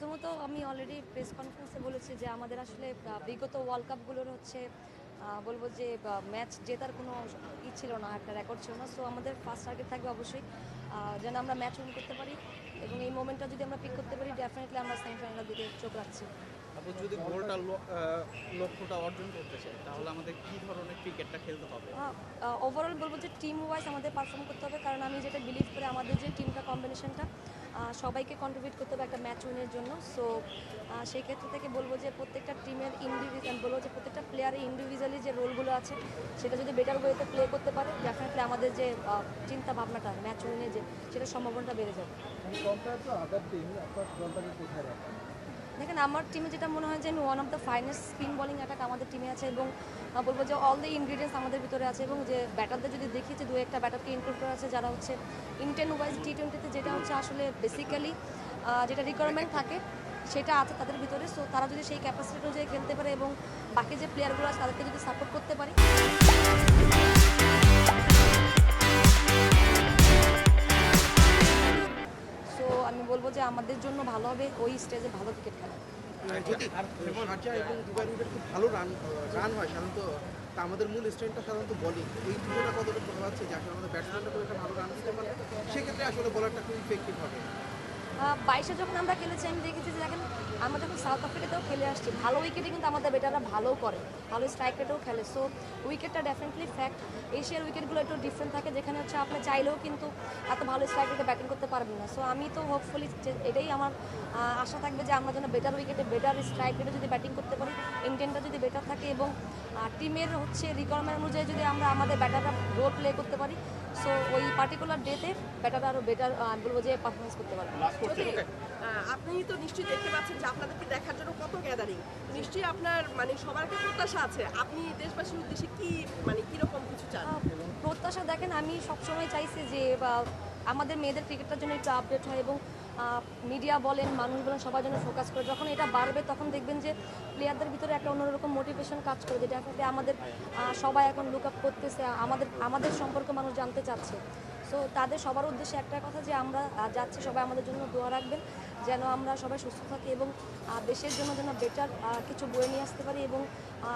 প্রথমত আমি already press কনফারেন্সে বলেছি যে আমাদের আসলে বিগত ওয়ার্ল্ড কাপগুলোর হচ্ছে বলব যে ম্যাচ জেতার কোনো ই ছিল না একটা রেকর্ড ছিল না। সো আমাদের ফার্স্ট টার্গেট থাকবে অবশ্যই যেন আমরা ম্যাচ উইন করতে পারি এবং এই মোমেন্টটা যদি আমরা পিক করতে পারি ডেফিনেটলি আমরা সেমিফাইনালের দিকে চোখ রাখছি। আপু যদি গোলটা লক্ষ্যটা অর্জন করতে চাই তাহলে আমাদের কি ধরনের ক্রিকেটটা খেলতে হবে? ওভারঅল বলব যে টিম ওয়াইজ আমাদের পারফর্ম করতে হবে কারণ আমি যেটা বিলিভ করি আমাদের যে টিমটা কম্বিনেশনটা সবাইকে কন্ট্রিবিউট করতে হবে একটা ম্যাচ উইনের জন্য। সো সেই ক্ষেত্র থেকে বলব যে প্রত্যেকটা টিমের ইন্ডিভিজুয়াল বলব যে প্রত্যেকটা প্লেয়ারের ইন্ডিভিজুয়ালি যে রোলগুলো আছে, সেটা যদি বেটার ওয়েতে প্লে করতে পারে ডেফিনেটলি আমাদের যে চিন্তা ভাবনাটা ম্যাচ উইনে যে, সেটার সম্ভাবনাটা বেড়ে যাবে। কোথায় আমার টিমে যেটা মনে হয় যে আমি one of the finest spin bowling attack আমাদের টিমে আছে এবং বলব যে অল দ্য ইনগ্রিডিয়েন্টস আমাদের ভিতরে আছে এবং যে ব্যাটারদের যদি দেখি যে দু একটা ব্যাটারকে ইনক্লুড করা আছে, যারা হচ্ছে ইন্টেন ওয়াইজ টি টোয়েন্টিতে যেটা হচ্ছে আসলে বেসিক্যালি যেটা রিকোয়ারমেন্ট থাকে, সেটা আছে তাদের ভিতরে। সো তারা যদি সেই ক্যাপাসিটি অনুযায়ী খেলতে পারে এবং বাকি যে প্লেয়ারগুলো আছে তাদেরকে যদি সাপোর্ট করতে পারি। আমাদের জন্য ভালো হবে ওই স্টেজে ভালো ক্রিকেট খেলা। রুটের খুব ভালো রান রান হয় সাধারণত আমাদের মূল স্ট্রেংথটা সাধারণত বলিং এই দুটোটা কতটা প্রভাব আছে যে আসলে আমাদের ব্যাটসম্যানটা খুব একটা ভালো রান দিতে পারে? সেক্ষেত্রে আসলে বলারটা খুব ইফেক্টিভ হবে। বাইশে যখন আমরা খেলেছি আমি দেখেছি যে দেখেন আমরা যখন সাউথ আফ্রিকাতেও খেলে আসছি ভালো উইকেটে কিন্তু আমাদের বেটাররা ভালো করে ভালো স্ট্রাইক রেটেও খেলে। সো উইকেটটা ডেফিনেটলি ফ্যাক্ট এশিয়ার উইকেটগুলো একটু ডিফারেন্ট থাকে যেখানে হচ্ছে আপনি চাইলেও কিন্তু এত ভালো স্ট্রাইক রেটে ব্যাটিং করতে পারবেন না। সো আমি তো হোপফুলি এটাই আমার আশা থাকবে যে আমরা যেন বেটার উইকেটে বেটার স্ট্রাইক রেটে যদি ব্যাটিং করতে পারি ইন্টেনটা যদি বেটার থাকে এবং টিমের হচ্ছে রিকোয়ারমেন্ট অনুযায়ী যদি আমরা আমাদের ব্যাটাররা রোল প্লে করতে পারি সো ওই পার্টিকুলার ডেতে ব্যাটাররা আরও বেটার আমি বলব যে পারফরমেন্স করতে পারবে। আপনি তো নিশ্চয়ই দেখতে পাচ্ছেন যে আপনাদেরকে দেখার জন্য কত গ্যাদারিং নিশ্চয়ই আপনার মানে সবার একটা প্রত্যাশা আছে। আপনি দেশবাসীর উদ্দেশ্যে কি মানে কীরকম কিছু চান? প্রত্যাশা দেখেন, আমি সবসময় চাইছি যে আমাদের মেয়েদের ক্রিকেটটার জন্য একটু আপডেট হয় এবং মিডিয়া বলেন, মানুষ বলেন, সবার জন্য ফোকাস করে। যখন এটা বাড়বে, তখন দেখবেন যে প্লেয়ারদের ভিতরে একটা অন্যরকম মোটিভেশন কাজ করে, যেটা আমাদের সবাই এখন লুক আপ করতেছে, আমাদের আমাদের সম্পর্কে মানুষ জানতে চাচ্ছে। সো তাদের সবার উদ্দেশ্যে একটা কথা যে আমরা যাচ্ছি সবাই আমাদের জন্য দোয়া রাখবেন যেন আমরা সবাই সুস্থ থাকি এবং দেশের জন্য যেন বেটার কিছু বয়ে নিয়ে আসতে পারি এবং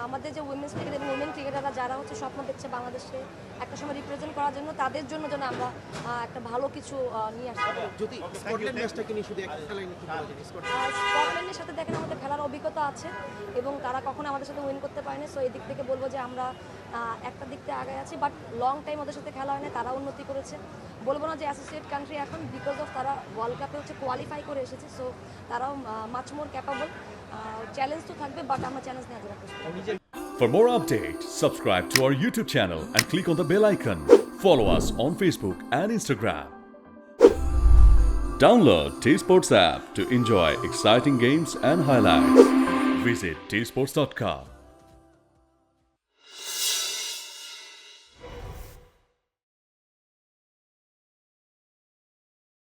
আমাদের যে উইমেন্স ক্রিকেট এবং উইমেন ক্রিকেটাররা যারা হচ্ছে স্বপ্ন দেখছে বাংলাদেশে একটা সময় রিপ্রেজেন্ট করার জন্য তাদের জন্য যেন আমরা একটা ভালো কিছু নিয়ে আসতে পারি। যদি স্কটল্যান্ডের সাথে দেখেন আমাদের খেলার অভিজ্ঞতা আছে এবং তারা কখনো আমাদের সাথে উইন করতে পারেনি। সো এই দিক থেকে বলব যে আমরা একটা দিক থেকে আগে আছি বাট লং টাইম ওদের সাথে খেলা হয়নি তারা উন্নতি করেছে। বলব না যে অ্যাসোসিয়েট কান্ট্রি এখন বিকজ অফ তারা ওয়ার্ল্ড কাপে হচ্ছে কোয়ালিফাই করে এসেছে সো তারাও মাছ মোর ক্যাপাবল চ্যালেঞ্জ তো থাকবে বাট আমরা চ্যালেঞ্জ নিয়ে হাজির For more updates, subscribe to our YouTube channel and click on the bell icon. Follow us on Facebook and Instagram. Download T Sports app to enjoy exciting games and highlights. Visit tsports.com.